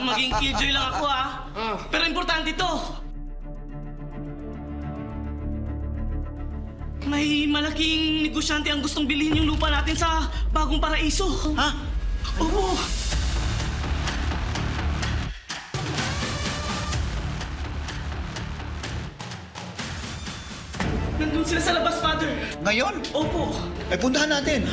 maging killjoy lang ako ah. Pero importante to. May malaking negosyante ang gustong bilhin yung lupa natin sa bagong paraiso. Ha? Oo. Nandun sila sa labas, Father. Ngayon? Opo. Ay, puntahan natin.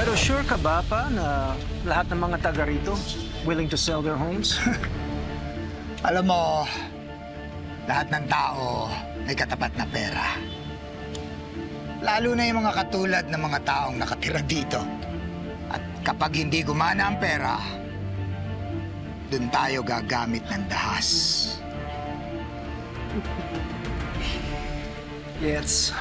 Pero sure ka ba pa na lahat ng mga taga rito willing to sell their homes? Alam mo, lahat ng tao may katapat na pera. Lalo na yung mga katulad ng mga taong nakatira dito. At kapag hindi gumana ang pera, dun tayo gagamit ng dahas. yes.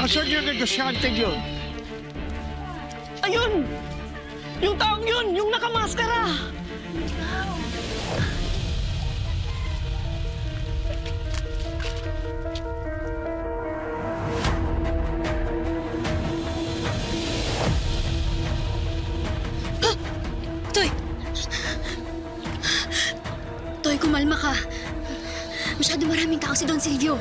Asan yung negosyante yun? Ayun! Yung taong yun, yung nakamaskara! Toy! Toy, kumalma ka. Masyado maraming tao si Don Silvio.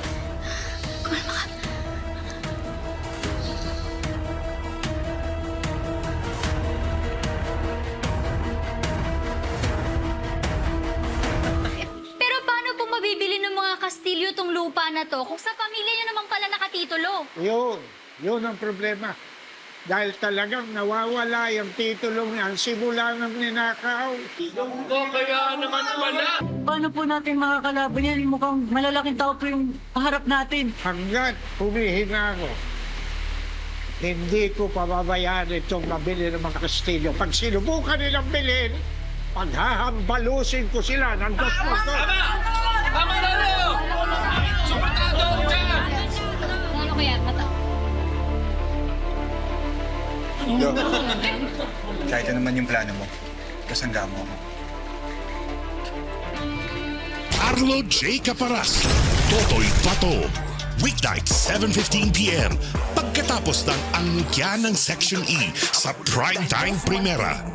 Kastilyo tong lupa na to kung sa pamilya niyo naman pala nakatitulo? Yun. Yun ang problema. Dahil talagang nawawala yung titulong yan simula ng ninakaw. Paano po natin makakalaban yan? Mukhang malalaking tao po yung harap natin. Hanggat humihina ako, hindi ko pababayaan itong mabili ng mga Kastilyo. Pag sinubukan nilang bilhin, paghahambalusin ko sila ng dos po Ano Yo, kahit ano naman yung plano mo, kasangga mo ako. Arlo J. Caparas, Totoy Pato. Weeknight, 7.15pm. Pagkatapos ng angkya ng Section E sa Primetime Primera.